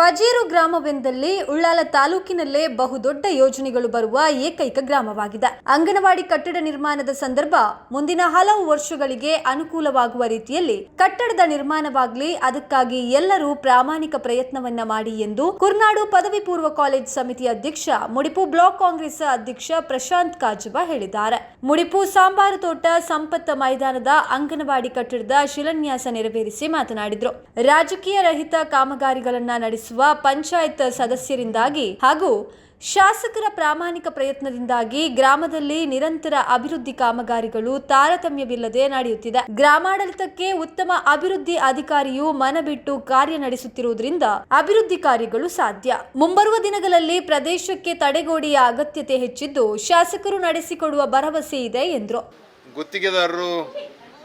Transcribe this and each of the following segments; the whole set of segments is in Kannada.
ಪಜೇರು ಗ್ರಾಮವೆಂದಲ್ಲಿ ಉಳ್ಳಾಲ ತಾಲೂಕಿನಲ್ಲೇ ಬಹುದೊಡ್ಡ ಯೋಜನೆಗಳು ಬರುವ ಏಕೈಕ ಗ್ರಾಮವಾಗಿದೆ. ಅಂಗನವಾಡಿ ಕಟ್ಟಡ ನಿರ್ಮಾಣದ ಸಂದರ್ಭ ಮುಂದಿನ ಹಲವು ವರ್ಷಗಳಿಗೆ ಅನುಕೂಲವಾಗುವ ರೀತಿಯಲ್ಲಿ ಕಟ್ಟಡದ ನಿರ್ಮಾಣವಾಗಲಿ, ಅದಕ್ಕಾಗಿ ಎಲ್ಲರೂ ಪ್ರಾಮಾಣಿಕ ಪ್ರಯತ್ನವನ್ನ ಮಾಡಿ ಎಂದು ಕುರ್ನಾಡು ಪದವಿ ಪೂರ್ವ ಕಾಲೇಜ್ ಸಮಿತಿ ಅಧ್ಯಕ್ಷ, ಮುಡಿಪು ಬ್ಲಾಕ್ ಕಾಂಗ್ರೆಸ್ ಅಧ್ಯಕ್ಷ ಪ್ರಶಾಂತ್ ಕಾಜಬ ಹೇಳಿದ್ದಾರೆ. ಮುಡಿಪು ಸಾಂಬಾರು ತೋಟ ಸಂಪತ್ತ ಮೈದಾನದ ಅಂಗನವಾಡಿ ಕಟ್ಟಡದ ಶಿಲಾನ್ಯಾಸ ನೆರವೇರಿಸಿ ಮಾತನಾಡಿದರು. ರಾಜಕೀಯ ರಹಿತ ಕಾಮಗಾರಿಗಳನ್ನ ನಡೆಸುವ ಪಂಚಾಯತ್ ಸದಸ್ಯರಿಂದಾಗಿ ಹಾಗೂ ಶಾಸಕರ ಪ್ರಾಮಾಣಿಕ ಪ್ರಯತ್ನದಿಂದಾಗಿ ಗ್ರಾಮದಲ್ಲಿ ನಿರಂತರ ಅಭಿವೃದ್ಧಿ ಕಾಮಗಾರಿಗಳು ತಾರತಮ್ಯವಿಲ್ಲದೆ ನಡೆಯುತ್ತಿದೆ. ಗ್ರಾಮಾಡಳಿತಕ್ಕೆ ಉತ್ತಮ ಅಭಿವೃದ್ಧಿ ಅಧಿಕಾರಿಯು ಮನಬಿಟ್ಟು ಕಾರ್ಯ ನಡೆಸುತ್ತಿರುವುದರಿಂದ ಅಭಿವೃದ್ಧಿ ಕಾರ್ಯಗಳು ಸಾಧ್ಯ. ಮುಂಬರುವ ದಿನಗಳಲ್ಲಿ ಪ್ರದೇಶಕ್ಕೆ ತಡೆಗೋಡೆಯ ಅಗತ್ಯತೆ ಹೆಚ್ಚಿದ್ದು ಶಾಸಕರು ನಡೆಸಿಕೊಡುವ ಭರವಸೆ ಇದೆ ಎಂದರು. ಗುತ್ತಿಗೆದಾರರು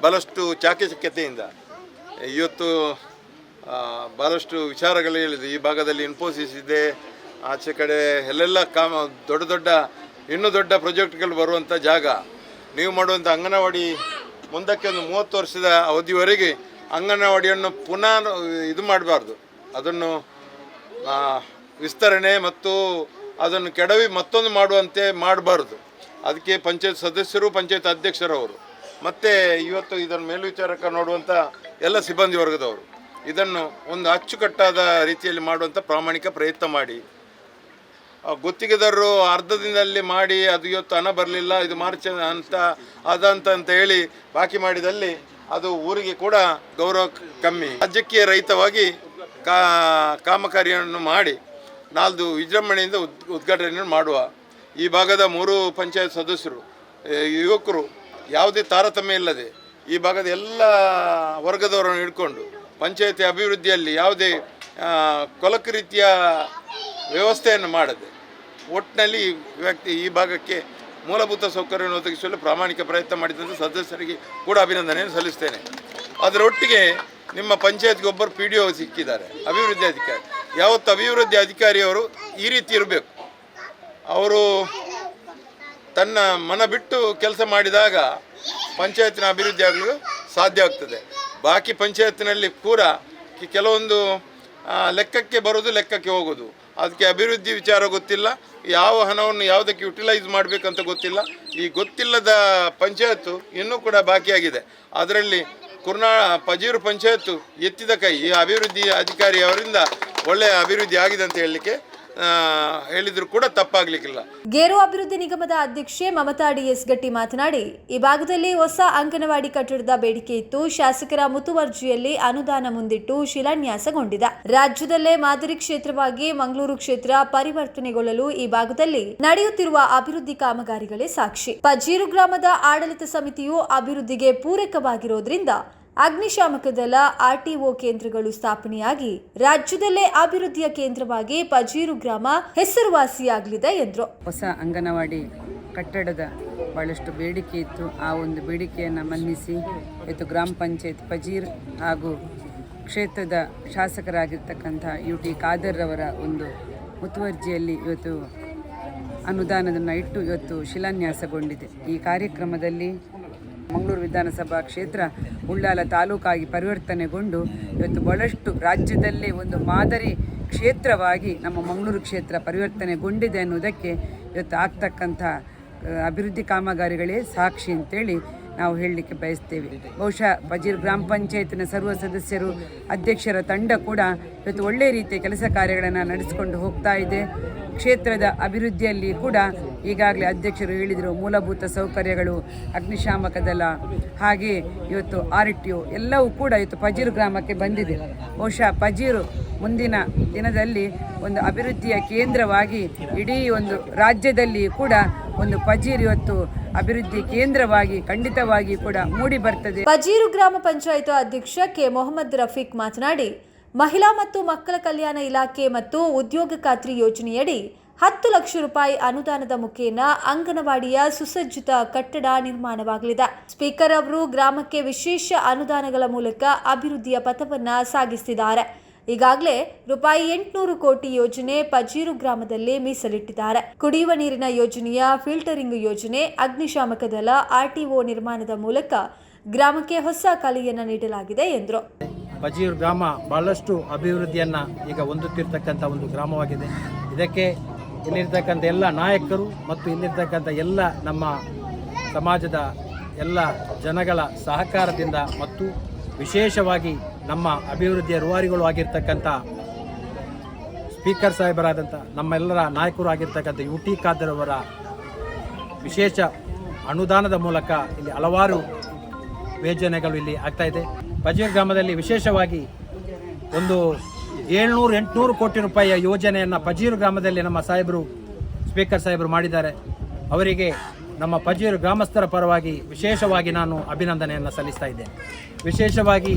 ಬಹಳಷ್ಟು ಚಾಕಚಕ್ಯತೆಯಿಂದ ಇವತ್ತು ಆ, ಬಹಳಷ್ಟು ವಿಚಾರಗಳು ಹೇಳಿದೆ. ಈ ಭಾಗದಲ್ಲಿ ಇನ್ಫೋಸಿಸ್ ಇದೆ. ಆಚೆ ಕಡೆ ಎಲ್ಲೆಲ್ಲ ಕಾಮ ದೊಡ್ಡ ದೊಡ್ಡ ಇನ್ನೂ ದೊಡ್ಡ ಪ್ರಾಜೆಕ್ಟ್ಗಳು ಬರುವಂಥ ಜಾಗ. ನೀವು ಮಾಡುವಂಥ ಅಂಗನವಾಡಿ ಮುಂದಕ್ಕೆ ಒಂದು ಮೂವತ್ತು ವರ್ಷದ ಅವಧಿವರೆಗೆ ಅಂಗನವಾಡಿಯನ್ನು ಪುನಃ ಇದು ಮಾಡಬಾರ್ದು. ಅದನ್ನು ವಿಸ್ತರಣೆ ಮತ್ತು ಅದನ್ನು ಕೆಡವಿ ಮತ್ತೊಂದು ಮಾಡುವಂತೆ ಮಾಡಬಾರ್ದು. ಅದಕ್ಕೆ ಪಂಚಾಯತ್ ಸದಸ್ಯರು ಪಂಚಾಯತ್ ಅಧ್ಯಕ್ಷರವರು ಮತ್ತು ಇವತ್ತು ಇದನ್ನು ಮೇಲ್ವಿಚಾರಕ ನೋಡುವಂಥ ಎಲ್ಲ ಸಿಬ್ಬಂದಿ ವರ್ಗದವರು. ಇದನ್ನು ಒಂದು ಅಚ್ಚುಕಟ್ಟಾದ ರೀತಿಯಲ್ಲಿ ಮಾಡುವಂಥ ಪ್ರಾಮಾಣಿಕ ಪ್ರಯತ್ನ ಮಾಡಿ. ಗುತ್ತಿಗೆದಾರರು ಅರ್ಧ ದಿನದಲ್ಲಿ ಮಾಡಿ, ಅದು ಇವತ್ತು ಹಣ ಬರಲಿಲ್ಲ, ಇದು ಮಾರ್ಚ್ ಅಂತ ಅದಂತ ಅಂತ ಹೇಳಿ ಬಾಕಿ ಮಾಡಿದಲ್ಲಿ ಅದು ಊರಿಗೆ ಕೂಡ ಗೌರವ ಕಮ್ಮಿ. ರಾಜ್ಯಕ್ಕೆ ರಹಿತವಾಗಿ ಕಾ ಕಾಮಕಾರಿಯನ್ನು ಮಾಡಿ ನಾಲ್ದು ವಿಜೃಂಭಣೆಯಿಂದ ಉದ್, ಉದ್ಘಾಟನೆಯನ್ನು ಮಾಡುವ ಈ ಭಾಗದ ಮೂರು ಪಂಚಾಯತ್ ಸದಸ್ಯರು ಯುವಕರು ಯಾವುದೇ ತಾರತಮ್ಯ ಇಲ್ಲದೆ ಈ ಭಾಗದ ಎಲ್ಲ ವರ್ಗದವರನ್ನು ಹಿಡ್ಕೊಂಡು ಪಂಚಾಯತಿ ಅಭಿವೃದ್ಧಿಯಲ್ಲಿ ಯಾವುದೇ ಕೊಲಕ ರೀತಿಯ ವ್ಯವಸ್ಥೆಯನ್ನು ಮಾಡದೆ ಒಟ್ಟಿನಲ್ಲಿ ವ್ಯಕ್ತಿ ಈ ಭಾಗಕ್ಕೆ ಮೂಲಭೂತ ಸೌಕರ್ಯವನ್ನು ಒದಗಿಸಲು ಪ್ರಾಮಾಣಿಕ ಪ್ರಯತ್ನ ಮಾಡಿದಂಥ ಸದಸ್ಯರಿಗೆ ಕೂಡ ಅಭಿನಂದನೆಯನ್ನು ಸಲ್ಲಿಸ್ತೇನೆ. ಅದರೊಟ್ಟಿಗೆ ನಿಮ್ಮ ಪಂಚಾಯತ್ಗೆ ಒಬ್ಬರು ಪಿ ಡಿ ಒ ಸಿಕ್ಕಿದ್ದಾರೆ, ಅಭಿವೃದ್ಧಿ ಅಧಿಕಾರಿ. ಯಾವತ್ತು ಅಭಿವೃದ್ಧಿ ಅಧಿಕಾರಿಯವರು ಈ ರೀತಿ ಇರಬೇಕು. ಅವರು ತನ್ನ ಮನ ಬಿಟ್ಟು ಕೆಲಸ ಮಾಡಿದಾಗ ಪಂಚಾಯತಿನ ಅಭಿವೃದ್ಧಿ ಆಗಲು ಸಾಧ್ಯ ಆಗ್ತದೆ. ಬಾಕಿ ಪಂಚಾಯತ್ನಲ್ಲಿ ಕೂಡ ಕೆಲವೊಂದು ಲೆಕ್ಕಕ್ಕೆ ಬರೋದು ಲೆಕ್ಕಕ್ಕೆ ಹೋಗೋದು. ಅದಕ್ಕೆ ಅಭಿವೃದ್ಧಿ ವಿಚಾರ ಗೊತ್ತಿಲ್ಲ. ಯಾವ ಹಣವನ್ನು ಯಾವುದಕ್ಕೆ ಯುಟಿಲೈಸ್ ಮಾಡಬೇಕಂತ ಗೊತ್ತಿಲ್ಲ. ಈ ಗೊತ್ತಿಲ್ಲದ ಪಂಚಾಯತ್ತು ಇನ್ನೂ ಕೂಡ ಬಾಕಿಯಾಗಿದೆ. ಅದರಲ್ಲಿ ಕುರ್ನಾ, ಪಜೀರು ಪಂಚಾಯತ್ತು ಎತ್ತಿದ ಕೈ ಈ ಅಭಿವೃದ್ಧಿ ಅಧಿಕಾರಿ ಅವರಿಂದ ಒಳ್ಳೆಯ ಅಭಿವೃದ್ಧಿ ಆಗಿದೆ ಅಂತ ಹೇಳಲಿಕ್ಕೆ ಹೇಳಿದರೂ ಕೂಡ ತಪ್ಪಾಗ್ಲಿಕ್ಕಿಲ್ಲ. ಗೇರು ಅಭಿವೃದ್ಧಿ ನಿಗಮದ ಅಧ್ಯಕ್ಷೆ ಮಮತಾ ಡಿಎಸ್ ಗಟ್ಟಿ ಮಾತನಾಡಿ, ಈ ಭಾಗದಲ್ಲಿ ಹೊಸ ಅಂಗನವಾಡಿ ಕಟ್ಟಡದ ಬೇಡಿಕೆ ಇತ್ತು. ಶಾಸಕರ ಮುತುವರ್ಜಿಯಲ್ಲಿ ಅನುದಾನ ಮುಂದಿಟ್ಟು ಶಿಲಾನ್ಯಾಸಗೊಂಡಿದೆ. ರಾಜ್ಯದಲ್ಲೇ ಮಾದರಿ ಕ್ಷೇತ್ರವಾಗಿ ಮಂಗಳೂರು ಕ್ಷೇತ್ರ ಪರಿವರ್ತನೆಗೊಳ್ಳಲು ಈ ಭಾಗದಲ್ಲಿ ನಡೆಯುತ್ತಿರುವ ಅಭಿವೃದ್ಧಿ ಕಾಮಗಾರಿಗಳೇ ಸಾಕ್ಷಿ. ಪಜೀರು ಗ್ರಾಮದ ಆಡಳಿತ ಸಮಿತಿಯು ಅಭಿವೃದ್ಧಿಗೆ ಪೂರಕವಾಗಿರೋದ್ರಿಂದ ಅಗ್ನಿಶಾಮಕ ದಳ ಆರ್ಟಿಒ ಕೇಂದ್ರಗಳು ಸ್ಥಾಪನೆಯಾಗಿ ರಾಜ್ಯದಲ್ಲೇ ಅಭಿವೃದ್ಧಿಯ ಕೇಂದ್ರವಾಗಿ ಪಜೀರು ಗ್ರಾಮ ಹೆಸರುವಾಸಿಯಾಗಲಿದೆ ಎಂದರು. ಹೊಸ ಅಂಗನವಾಡಿ ಕಟ್ಟಡದ ಬಹಳಷ್ಟು ಬೇಡಿಕೆ ಇತ್ತು. ಆ ಒಂದು ಬೇಡಿಕೆಯನ್ನು ಮನ್ನಿಸಿ ಇವತ್ತು ಗ್ರಾಮ ಪಂಚಾಯತ್ ಪಜೀರ್ ಹಾಗೂ ಕ್ಷೇತ್ರದ ಶಾಸಕರಾಗಿರ್ತಕ್ಕಂಥ ಯು ಟಿ ಖಾದರ್ ಅವರ ಒಂದು ಮುತುವರ್ಜಿಯಲ್ಲಿ ಇವತ್ತು ಅನುದಾನವನ್ನು ಇಟ್ಟು ಇವತ್ತು ಶಿಲಾನ್ಯಾಸಗೊಂಡಿದೆ. ಈ ಕಾರ್ಯಕ್ರಮದಲ್ಲಿ ಮಂಗಳೂರು ವಿಧಾನಸಭಾ ಕ್ಷೇತ್ರ ಉಳ್ಳಾಲ ತಾಲೂಕಾಗಿ ಪರಿವರ್ತನೆಗೊಂಡು ಇವತ್ತು ಬಹಳಷ್ಟು ರಾಜ್ಯದಲ್ಲೇ ಒಂದು ಮಾದರಿ ಕ್ಷೇತ್ರವಾಗಿ ನಮ್ಮ ಮಂಗಳೂರು ಕ್ಷೇತ್ರ ಪರಿವರ್ತನೆಗೊಂಡಿದೆ ಅನ್ನೋದಕ್ಕೆ ಇವತ್ತು ಆಗ್ತಕ್ಕಂಥ ಅಭಿವೃದ್ಧಿ ಕಾಮಗಾರಿಗಳೇ ಸಾಕ್ಷಿ ಅಂತೇಳಿ ನಾವು ಹೇಳಲಿಕ್ಕೆ ಬಯಸ್ತೇವೆ. ಬಹುಶಃ ಬಜೀರ್ ಗ್ರಾಮ ಪಂಚಾಯತ್ನ ಸರ್ವ ಸದಸ್ಯರು, ಅಧ್ಯಕ್ಷರ ತಂಡ ಕೂಡ ಇವತ್ತು ಒಳ್ಳೆಯ ರೀತಿಯ ಕೆಲಸ ಕಾರ್ಯಗಳನ್ನು ನಡೆಸಿಕೊಂಡು ಹೋಗ್ತಾ ಇದೆ. ಕ್ಷೇತ್ರದ ಅಭಿವೃದ್ಧಿಯಲ್ಲಿ ಕೂಡ ಈಗಾಗಲೇ ಅಧ್ಯಕ್ಷರು ಹೇಳಿದರು ಮೂಲಭೂತ ಸೌಕರ್ಯಗಳು ಅಗ್ನಿಶಾಮಕ ದಳ ಹಾಗೆ ಇವತ್ತು ಆರ್ ಟಿ ಒ ಎಲ್ಲವೂ ಕೂಡ ಇವತ್ತು ಪಜೀರು ಗ್ರಾಮಕ್ಕೆ ಬಂದಿದೆ. ಬಹುಶಃ ಪಜೀರು ಮುಂದಿನ ದಿನದಲ್ಲಿ ಒಂದು ಅಭಿವೃದ್ಧಿಯ ಕೇಂದ್ರವಾಗಿ ಇಡೀ ಒಂದು ರಾಜ್ಯದಲ್ಲಿ ಕೂಡ ಒಂದು ಪಜೀರ್ ಇವತ್ತು ಅಭಿವೃದ್ಧಿ ಕೇಂದ್ರವಾಗಿ ಖಂಡಿತವಾಗಿ ಕೂಡ ಮೂಡಿ ಬರ್ತದೆ. ಪಜೀರು ಗ್ರಾಮ ಪಂಚಾಯತ್ ಅಧ್ಯಕ್ಷ ಕೆ. ಮೊಹಮ್ಮದ್ ರಫೀಕ್ ಮಾತನಾಡಿ ಮಹಿಳಾ ಮತ್ತು ಮಕ್ಕಳ ಕಲ್ಯಾಣ ಇಲಾಖೆ ಮತ್ತು ಉದ್ಯೋಗ ಖಾತ್ರಿ ಯೋಜನೆಯಡಿ ಹತ್ತು ಲಕ್ಷ ರೂಪಾಯಿ ಅನುದಾನದ ಮುಖೇನ ಅಂಗನವಾಡಿಯ ಸುಸಜ್ಜಿತ ಕಟ್ಟಡ ನಿರ್ಮಾಣವಾಗಲಿದೆ. ಸ್ಪೀಕರ್ ಅವರು ಗ್ರಾಮಕ್ಕೆ ವಿಶೇಷ ಅನುದಾನಗಳ ಮೂಲಕ ಅಭಿವೃದ್ಧಿಯ ಪಥವನ್ನು ಸಾಗಿಸಿದ್ದಾರೆ ಈಗಾಗಲೇ ರೂಪಾಯಿ ಎಂಟುನೂರು ಕೋಟಿ ಯೋಜನೆ ಪಜೀರು ಗ್ರಾಮದಲ್ಲಿ ಮೀಸಲಿಟ್ಟಿದ್ದಾರೆ. ಕುಡಿಯುವ ನೀರಿನ ಯೋಜನೆಯ ಫಿಲ್ಟರಿಂಗ್ ಯೋಜನೆ, ಅಗ್ನಿಶಾಮಕ ದಳ ಆರ್ಟಿಒ ನಿರ್ಮಾಣದ ಮೂಲಕ ಗ್ರಾಮಕ್ಕೆ ಹೊಸ ಕಲೆಯನ್ನು ನೀಡಲಾಗಿದೆ ಎಂದರು. ಪಜೀರ್ ಗ್ರಾಮ ಬಹಳಷ್ಟು ಅಭಿವೃದ್ಧಿಯನ್ನು ಈಗ ಹೊಂದುತ್ತಿರ್ತಕ್ಕಂಥ ಒಂದು ಗ್ರಾಮವಾಗಿದೆ. ಇದಕ್ಕೆ ಇಲ್ಲಿರ್ತಕ್ಕಂಥ ಎಲ್ಲ ನಾಯಕರು ಮತ್ತು ಇಲ್ಲಿರ್ತಕ್ಕಂಥ ಎಲ್ಲ ನಮ್ಮ ಸಮಾಜದ ಎಲ್ಲ ಜನಗಳ ಸಹಕಾರದಿಂದ ಮತ್ತು ವಿಶೇಷವಾಗಿ ನಮ್ಮ ಅಭಿವೃದ್ಧಿಯ ರೂವಾರಿಗಳು ಆಗಿರ್ತಕ್ಕಂಥ ಸ್ಪೀಕರ್ ಸಾಹೇಬರಾದಂಥ ನಮ್ಮೆಲ್ಲರ ನಾಯಕರು ಆಗಿರ್ತಕ್ಕಂಥ ಯು ಟಿ ಖಾದರ್ ಅವರ ವಿಶೇಷ ಅನುದಾನದ ಮೂಲಕ ಇಲ್ಲಿ ಹಲವಾರು ಯೋಜನೆಗಳು ಇಲ್ಲಿ ಆಗ್ತಾ ಇದೆ. ಪಜೀರ್ ಗ್ರಾಮದಲ್ಲಿ ವಿಶೇಷವಾಗಿ ಒಂದು ಏಳ್ನೂರು, ಎಂಟುನೂರು ಕೋಟಿ ರೂಪಾಯಿಯ ಯೋಜನೆಯನ್ನು ಪಜೀರು ಗ್ರಾಮದಲ್ಲಿ ನಮ್ಮ ಸಾಹೇಬರು, ಸ್ಪೀಕರ್ ಸಾಹೇಬರು ಮಾಡಿದ್ದಾರೆ. ಅವರಿಗೆ ನಮ್ಮ ಪಜೀರು ಗ್ರಾಮಸ್ಥರ ಪರವಾಗಿ ವಿಶೇಷವಾಗಿ ನಾನು ಅಭಿನಂದನೆಯನ್ನು ಸಲ್ಲಿಸ್ತಾ ಇದ್ದೇನೆ. ವಿಶೇಷವಾಗಿ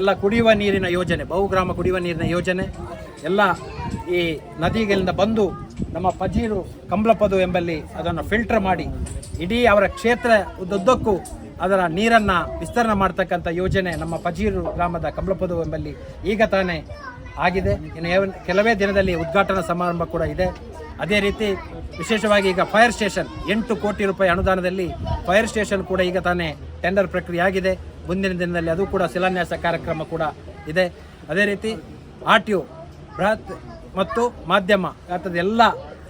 ಎಲ್ಲ ಕುಡಿಯುವ ನೀರಿನ ಯೋಜನೆ, ಬಹುಗ್ರಾಮ ಕುಡಿಯುವ ನೀರಿನ ಯೋಜನೆ, ಎಲ್ಲ ಈ ನದಿಗಳಿಂದ ಬಂದು ನಮ್ಮ ಪಜೀರು ಕಂಬ್ಲಪದು ಎಂಬಲ್ಲಿ ಅದನ್ನು ಫಿಲ್ಟರ್ ಮಾಡಿ ಇಡೀ ಅವರ ಕ್ಷೇತ್ರ ಉದ್ದಕ್ಕೂ ಅದರ ನೀರನ್ನು ವಿಸ್ತರಣೆ ಮಾಡ್ತಕ್ಕಂಥ ಯೋಜನೆ ನಮ್ಮ ಪಜೀರು ಗ್ರಾಮದ ಕಂಬ್ಲಪದು ಎಂಬಲ್ಲಿ ಈಗ ತಾನೇ ಆಗಿದೆ. ಇನ್ನು ಕೆಲವೇ ದಿನದಲ್ಲಿ ಉದ್ಘಾಟನಾ ಸಮಾರಂಭ ಕೂಡ ಇದೆ. ಅದೇ ರೀತಿ ವಿಶೇಷವಾಗಿ ಈಗ ಫೈರ್ ಸ್ಟೇಷನ್ ಎಂಟು ಕೋಟಿ ರೂಪಾಯಿ ಅನುದಾನದಲ್ಲಿ ಫೈರ್ ಸ್ಟೇಷನ್ ಕೂಡ ಈಗ ತಾನೇ ಟೆಂಡರ್ ಪ್ರಕ್ರಿಯೆ ಆಗಿದೆ. ಮುಂದಿನ ದಿನದಲ್ಲಿ ಅದು ಕೂಡ ಶಿಲಾನ್ಯಾಸ ಕಾರ್ಯಕ್ರಮ ಕೂಡ ಇದೆ. ಅದೇ ರೀತಿ ಆರ್ ಟಿ ಒ ಬೃಹತ್ ಮತ್ತು ಮಾಧ್ಯಮ ಎಲ್ಲ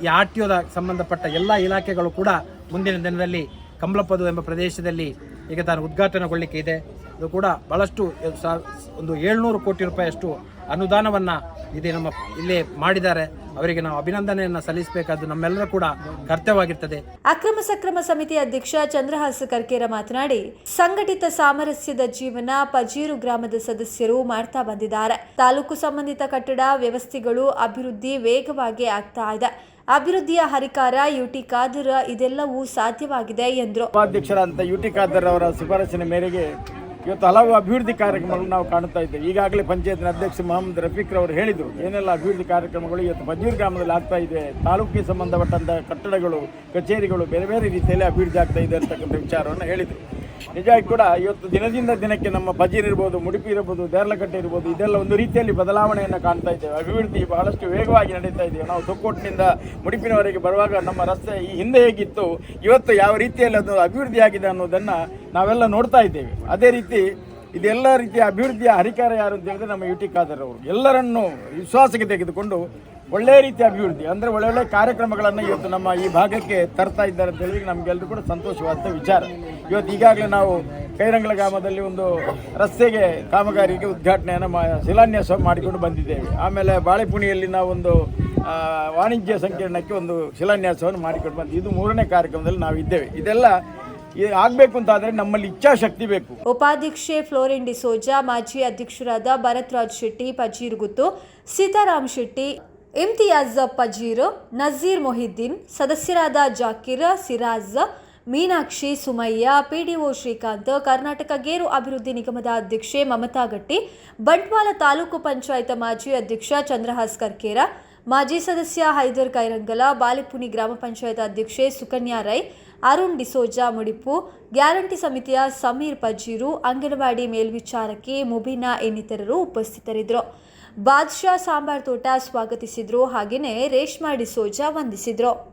ಈ ಆರ್ ಟಿ ಒದ ಸಂಬಂಧಪಟ್ಟ ಎಲ್ಲ ಇಲಾಖೆಗಳು ಕೂಡ ಮುಂದಿನ ದಿನದಲ್ಲಿ ಕಂಬ್ಲಪದು ಎಂಬ ಪ್ರದೇಶದಲ್ಲಿ ಈಗ ತಾನು ಉದ್ಘಾಟನೆಗೊಳ್ಳಿಕ್ಕೆ ಇದೆ. ಇದು ಕೂಡ ಭಾಳಷ್ಟು ಒಂದು ಏಳ್ನೂರು ಕೋಟಿ ರೂಪಾಯಿಯಷ್ಟು ಅನುದಾನವನ್ನು ಇದೆ ನಮ್ಮ ಇಲ್ಲಿ ಮಾಡಿದ್ದಾರೆ. ಅವರಿಗೆ ನಾವು ಅಭಿನಂದನೆಯನ್ನು ಸಲ್ಲಿಸಬೇಕಾದ್ದು ನಮ್ಮೆಲ್ಲರ ಕೂಡ ಕರ್ತವ್ಯವಾಗಿರ್ತದೆ. ಅಕ್ರಮ ಸಕ್ರಮ ಸಮಿತಿ ಅಧ್ಯಕ್ಷ ಚಂದ್ರಹಾಸ ಕರ್ಕೇರ ಮಾತನಾಡಿ ಸಂಘಟಿತ ಸಾಮರಸ್ಯದ ಜೀವನ ಪಜೀರು ಗ್ರಾಮದ ಸದಸ್ಯರು ಮಾಡ್ತಾ ಬಂದಿದ್ದಾರೆ. ತಾಲೂಕು ಸಂಬಂಧಿತ ಕಟ್ಟಡ ವ್ಯವಸ್ಥೆಗಳು ಅಭಿವೃದ್ಧಿ ವೇಗವಾಗಿ ಆಗ್ತಾ ಇದೆ. ಅಭಿವೃದ್ಧಿಯ ಹರಿಕಾರ ಯುಟಿ ಖಾದರ್ ಇದೆಲ್ಲವೂ ಸಾಧ್ಯವಾಗಿದೆ ಎಂದರು. ಉಪಾಧ್ಯಕ್ಷರಾದಂಥ ಯುಟಿ ಖಾದರ್ ಅವರ ಶಿಫಾರಸಿನ ಮೇರೆಗೆ ಇವತ್ತು ಹಲವು ಅಭಿವೃದ್ಧಿ ಕಾರ್ಯಕ್ರಮಗಳು ನಾವು ಕಾಣ್ತಾ ಇದ್ದೇವೆ. ಈಗಾಗಲೇ ಪಂಚಾಯತ್ನ ಅಧ್ಯಕ್ಷ ಮೊಹಮ್ಮದ್ ರಫೀಕ್ ಅವರು ಹೇಳಿದರು, ಏನೆಲ್ಲ ಅಭಿವೃದ್ಧಿ ಕಾರ್ಯಕ್ರಮಗಳು ಇವತ್ತು ಬಜೀರ್ ಗ್ರಾಮದಲ್ಲಿ ಆಗ್ತಾ ಇದೆ, ತಾಲೂಕಿಗೆ ಸಂಬಂಧಪಟ್ಟಂಥ ಕಟ್ಟಡಗಳು, ಕಚೇರಿಗಳು ಬೇರೆ ಬೇರೆ ರೀತಿಯಲ್ಲಿ ಅಭಿವೃದ್ಧಿ ಆಗ್ತಾ ಇದೆ ಅಂತಕ್ಕಂಥ ವಿಚಾರವನ್ನು ಹೇಳಿದರು. ನಿಜವಾಗಿ ಕೂಡ ಇವತ್ತು ದಿನದಿಂದ ದಿನಕ್ಕೆ ನಮ್ಮ ಬಜೀರ್ ಇರ್ಬೋದು, ಮುಡುಪಿ ಇರ್ಬೋದು ದೇರ್ಲಕಟ್ಟೆ ಇರ್ಬೋದು, ಇದೆಲ್ಲ ಒಂದು ರೀತಿಯಲ್ಲಿ ಬದಲಾವಣೆಯನ್ನು ಕಾಣ್ತಾ ಇದ್ದೇವೆ. ಅಭಿವೃದ್ಧಿ ಬಹಳಷ್ಟು ವೇಗವಾಗಿ ನಡೀತಾ ಇದೆ ನಾವು ತೊಕ್ಕೋಟಿನಿಂದ ಮುಡುಪಿನವರೆಗೆ ಬರುವಾಗ ನಮ್ಮ ರಸ್ತೆ ಈ ಹಿಂದೆ ಹೇಗಿತ್ತು, ಇವತ್ತು ಯಾವ ರೀತಿಯಲ್ಲಿ ಅದು ಅಭಿವೃದ್ಧಿ ಆಗಿದೆ ಅನ್ನೋದನ್ನು ನಾವೆಲ್ಲ ನೋಡ್ತಾ ಇದ್ದೇವೆ. ಅದೇ ರೀತಿ ಇದೆಲ್ಲ ರೀತಿಯ ಅಭಿವೃದ್ಧಿಯ ಹರಿಕಾರ ಯಾರು ಅಂತ ಹೇಳಿದ್ರೆ ನಮ್ಮ ಯು ಟಿ ಖಾದರ್ ಅವರು. ಎಲ್ಲರನ್ನೂ ವಿಶ್ವಾಸಕ್ಕೆ ತೆಗೆದುಕೊಂಡು ಒಳ್ಳೆಯ ರೀತಿಯ ಅಭಿವೃದ್ಧಿ, ಅಂದರೆ ಒಳ್ಳೆ ಕಾರ್ಯಕ್ರಮಗಳನ್ನು ಇವತ್ತು ನಮ್ಮ ಈ ಭಾಗಕ್ಕೆ ತರ್ತಾ ಇದ್ದಾರೆ ಅಂತ ಹೇಳಿ ನಮಗೆಲ್ಲರೂ ಕೂಡ ಸಂತೋಷವಾದ ವಿಚಾರ. ಇವತ್ತು ಈಗಾಗಲೇ ನಾವು ಕೈರಂಗಳ ಗ್ರಾಮದಲ್ಲಿ ಒಂದು ರಸ್ತೆಗೆ ಕಾಮಗಾರಿಗೆ ಉದ್ಘಾಟನೆಯನ್ನು ಮಾ, ಶಿಲಾನ್ಯಾಸ ಮಾಡಿಕೊಂಡು ಬಂದಿದ್ದೇವೆ. ಆಮೇಲೆ ಬಾಳೆಪುಣಿಯಲ್ಲಿ ನಾವೊಂದು ವಾಣಿಜ್ಯ ಸಂಕೀರ್ಣಕ್ಕೆ ಒಂದು ಶಿಲಾನ್ಯಾಸವನ್ನು ಮಾಡಿಕೊಂಡು ಬಂದು ಇದು ಮೂರನೇ ಕಾರ್ಯಕ್ರಮದಲ್ಲಿ ನಾವು ಇದ್ದೇವೆ. ಇದೆಲ್ಲ ಆಗಬೇಕು ಅಂತಾದರೆ ನಮ್ಮಲ್ಲಿ ಇಚ್ಛಾಶಕ್ತಿ ಬೇಕು. ಉಪಾಧ್ಯಕ್ಷೆ ಫ್ಲೋರಿನ್ ಡಿಸೋಜಾ ಮಾಜಿ ಅಧ್ಯಕ್ಷರಾದ ಭರತ್ ರಾಜ್ ಶೆಟ್ಟಿ ಪಜೀರ್ಗುತ್ತು ಸೀತಾರಾಮ್ ಶೆಟ್ಟಿ ಇಮ್ತಿಯಾಜ್ ಪಜೀರ್, ನಜೀರ್ ಮೊಹಿದ್ದೀನ್, ಸದಸ್ಯರಾದ ಜಾಕಿರ್, ಸಿರಾಜ್, ಮೀನಾಕ್ಷಿ ಸುಮಯ್ಯ, ಪಿಡಿಒ ಶ್ರೀಕಾಂತ್, ಕರ್ನಾಟಕ ಗೇರು ಅಭಿವೃದ್ಧಿ ನಿಗಮದ ಅಧ್ಯಕ್ಷೆ ಮಮತಾ ಗಟ್ಟಿ, ಬಂಟ್ವಾಳ ತಾಲೂಕು ಪಂಚಾಯತ್ ಮಾಜಿ ಅಧ್ಯಕ್ಷ ಚಂದ್ರಹಾಸ್ ಕರ್ಕೇರ ಮಾಜಿ ಸದಸ್ಯ ಹೈದರ್ ಕೈರಂಗಲ, ಬಾಲಿಪುನಿ ಗ್ರಾಮ ಪಂಚಾಯತ್ ಅಧ್ಯಕ್ಷೆ ಸುಕನ್ಯಾ ರೈ, ಅರುಣ್ ಡಿಸೋಜಾ ಮುಡಿಪು, ಗ್ಯಾರಂಟಿ ಸಮಿತಿಯ ಸಮೀರ್ ಪಜೀರು, ಅಂಗನವಾಡಿ ಮೇಲ್ವಿಚಾರಕಿ ಮುಬೀನಾ ಇನ್ನಿತರರು ಉಪಸ್ಥಿತರಿದ್ದರು. ಬಾದ್ಶಾ ಸಾಂಬಾರ್ ತೋಟ ಸ್ವಾಗತಿಸಿದ್ರು. ಹಾಗೆಯೇ ರೇಷ್ಮಾ ಡಿಸೋಜಾ ವಂದಿಸಿದ್ರು.